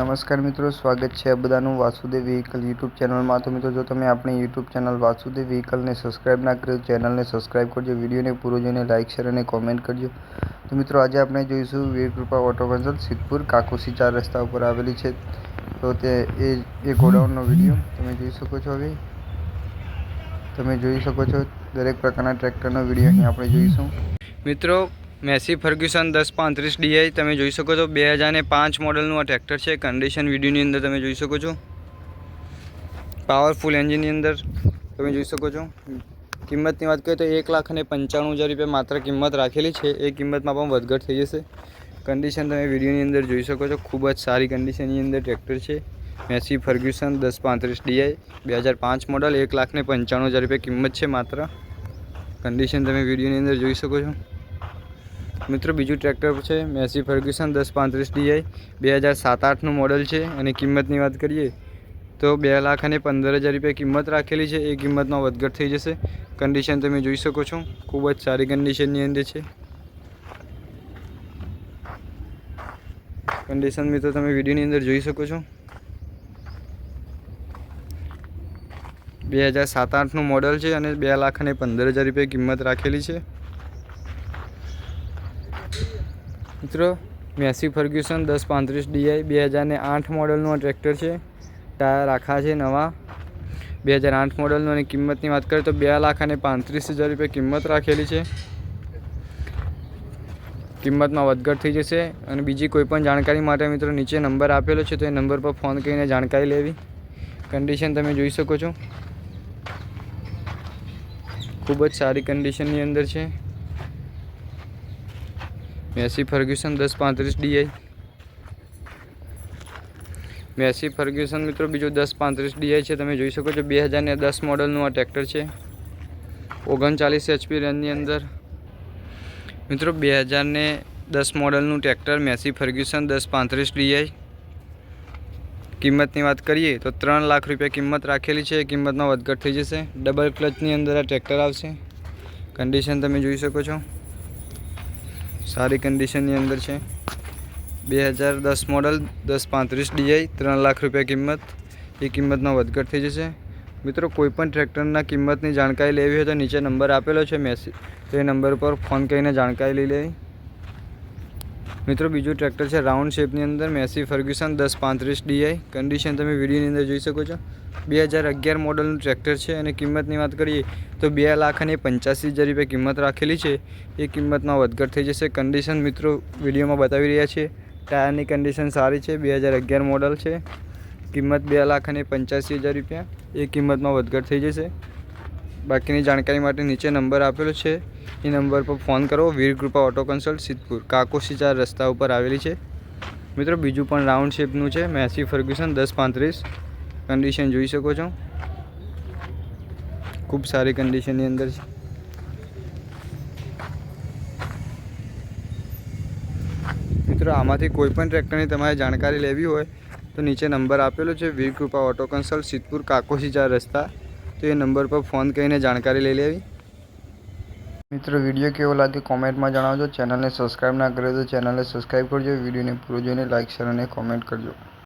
નમસ્કાર મિત્રો, સ્વાગત છે આ બધાનું વાસુદેવ વ્હીકલ યુટ્યુબ ચેનલમાં તો મિત્રો, જો તમે આપણી યુટ્યુબ ચેનલ વાસુદેવ વ્હીકલને સબસ્ક્રાઇબ ના કર્યું ચેનલને સબસ્ક્રાઇબ કરજો, વિડીયોને પૂરો જોઈને લાઇક શેર અને કોમેન્ટ કરજો. તો મિત્રો, આજે આપણે જોઈશું વીરકૃપા ઓટો કન્સલ્ટ સિદ્ધપુર કાકોસી ચાર રસ્તા ઉપર આવેલી છે. તો તે એ એ ગોડાઉનનો વીડિયો તમે જોઈ શકો છો હવે. તમે જોઈ શકો છો દરેક પ્રકારના ટ્રેક્ટરનો વીડિયો અહીં આપણે જોઈશું. મિત્રો મેસી ફર્ગ્યુસન દસ પાંત્રીસ ડીઆઈ, તમે જોઈ શકો છો બે હજાર ને પાંચ મોડલનું આ ટ્રેક્ટર છે. કન્ડિશન વિડીયોની અંદર તમે જોઈ શકો છો. પાવરફુલ એન્જિનની અંદર તમે જોઈ શકો છો. કિંમતની વાત કરીએ તો એક લાખ અને પંચાણું હજાર રૂપિયા માત્ર કિંમત રાખેલી છે. એ કિંમતમાં પણ વધઘટ થઈ જશે. કન્ડિશન તમે વિડીયોની અંદર જોઈ શકો છો. ખૂબ જ સારી કન્ડિશનની અંદર ટ્રેક્ટર છે. મેસી ફર્ગ્યુસન દસ પાંત્રીસ ડીઆઈ, બે હજાર પાંચ મોડલ, એક લાખ ને પંચાણું હજાર રૂપિયા કિંમત છે માત્ર. કન્ડિશન તમે વિડીયોની અંદર જોઈ શકો છો. મિત્રો, બીજું ટ્રેક્ટર છે મેસી ફર્ગ્યુસન દસ પાંત્રીસ ડીઆઈ બે હજાર સાત આઠનું મોડલ છે. અને કિંમતની વાત કરીએ તો બે લાખ અને પંદર હજાર રૂપિયા કિંમત રાખેલી છે. એ કિંમતમાં વધઘટ થઈ જશે. કન્ડિશન તમે જોઈ શકો છો. ખૂબ જ સારી કન્ડિશનની અંદર છે. કન્ડિશન મિત્રો, તમે વિડીયોની અંદર જોઈ શકો છો. બે હજાર સાત આઠનું મોડલ છે અને બે લાખ અને પંદર હજાર રૂપિયા કિંમત રાખેલી છે. મિત્રો, મેસી ફર્ગ્યુસન દસ પાંત્રીસ ડીઆઈ બે હજાર ને આઠ મોડલનું આ ટ્રેક્ટર છે. ટાયર આખા છે નવા. બે હજાર આઠ મોડલનું અને કિંમતની વાત કરીએ તો બે લાખ અને પાંત્રીસ હજાર રૂપિયા કિંમત રાખેલી છે. કિંમતમાં વધઘટ થઈ જશે અને બીજી કોઈ પણ જાણકારી માટે મિત્રો નીચે નંબર આપેલો છે તો એ નંબર પર ફોન કરીને જાણકારી લેવી. કન્ડિશન તમે જોઈ શકો છો. ખૂબ જ સારી કન્ડિશનની અંદર છે. મેસી ફર્ગ્યુસન દસ પાંત્રીસ ડીઆઈ મેસી ફર્ગ્યુસન મિત્રો બીજું દસ પાંત્રીસ ડીઆઈ છે. તમે જોઈ શકો છો બે હજાર ને દસ મોડલનું આ ટ્રેક્ટર છે. ઓગણચાલીસ એચપી રેન્જની અંદર. મિત્રો બે હજાર ને દસ મોડલનું ટ્રેક્ટર મેસી ફર્ગ્યુસન દસ પાંત્રીસ ડીઆઈ કિંમતની વાત કરીએ તો ત્રણ લાખ રૂપિયા કિંમત રાખેલી છે. એ કિંમતમાં વધઘટ થઈ જશે. ડબલ ક્લચની અંદર આ ટ્રેક્ટર આવશે. કન્ડિશન તમે જોઈ શકો છો. સારી કન્ડિશનની અંદર છે. બે હજાર દસ મોડલ દસ પાંત્રીસ ડીઆઈ ત્રણ લાખ રૂપિયા કિંમત. એ કિંમતમાં વધઘટ થઈ જશે. મિત્રો, કોઈપણ ટ્રેક્ટરના કિંમતની જાણકારી લેવી હોય તો નીચે નંબર આપેલો છે. મેસેજ તો એ નંબર પર ફોન કરીને જાણકારી લઈ લેવી. મિત્રો, બીજું ટ્રેક્ટર છે રાઉન્ડ શેપની અંદર મેસી ફર્ગ્યુસન દસ પાંત્રીસ ડીઆઈ કન્ડિશન તમે વિડીયોની અંદર જોઈ શકો છો. બે હજાર અગિયાર મોડલનું ટ્રેક્ટર છે અને કિંમતની વાત કરીએ તો બે લાખ અને પંચ્યાસી હજાર રૂપિયા કિંમત રાખેલી છે. એ કિંમતમાં વધઘટ થઈ જશે. કન્ડિશન મિત્રો વિડીયોમાં બતાવી રહ્યા છે ટાયરની કન્ડિશન સારી છે. બે હજાર અગિયાર મોડલ છે. કિંમત બે લાખ અને પંચ્યાસી હજાર રૂપિયા. એ કિંમતમાં વધઘટ થઈ જશે. બાકીની જાણકારી માટે નીચે નંબર આપેલો છે. એ નંબર પર ફોન કરો. Vir Krupa auto consult, Siddhpur. કાકોસી ચાર રસ્તા ઉપર આવેલી છે. મિત્રો, બીજું પણ રાઉન્ડ શેપનું છે. મેસી ફર્ગ્યુસન, દસ પાંત્રીસ. કન્ડિશન જોઈ શકો છો. ખૂબ સારી કન્ડિશનની અંદર છે. મિત્રો, આમાંથી કોઈ પણ ટ્રેક્ટરની તમારે જાણકારી લેવી હોય, તો નીચે નંબર આપેલો છે. વીરકૃપા ઓટો કન્સલ્ટ, સિદ્ધપુર કાકોસી ચાર રસ્તા. તો એ નંબર પર ફોન કરીને જાણકારી લઈ લેવી. મિત્રો, વીડિયો કેવો લાગે કોમેન્ટમાં જણાવજો. ચેનલને સબસ્ક્રાઇબ ના કર્યો તો ચેનલને સબસ્ક્રાઇબ કરજો. વિડીયોને પૂરો જોઈને લાઇક શેર અને કોમેન્ટ કરજો.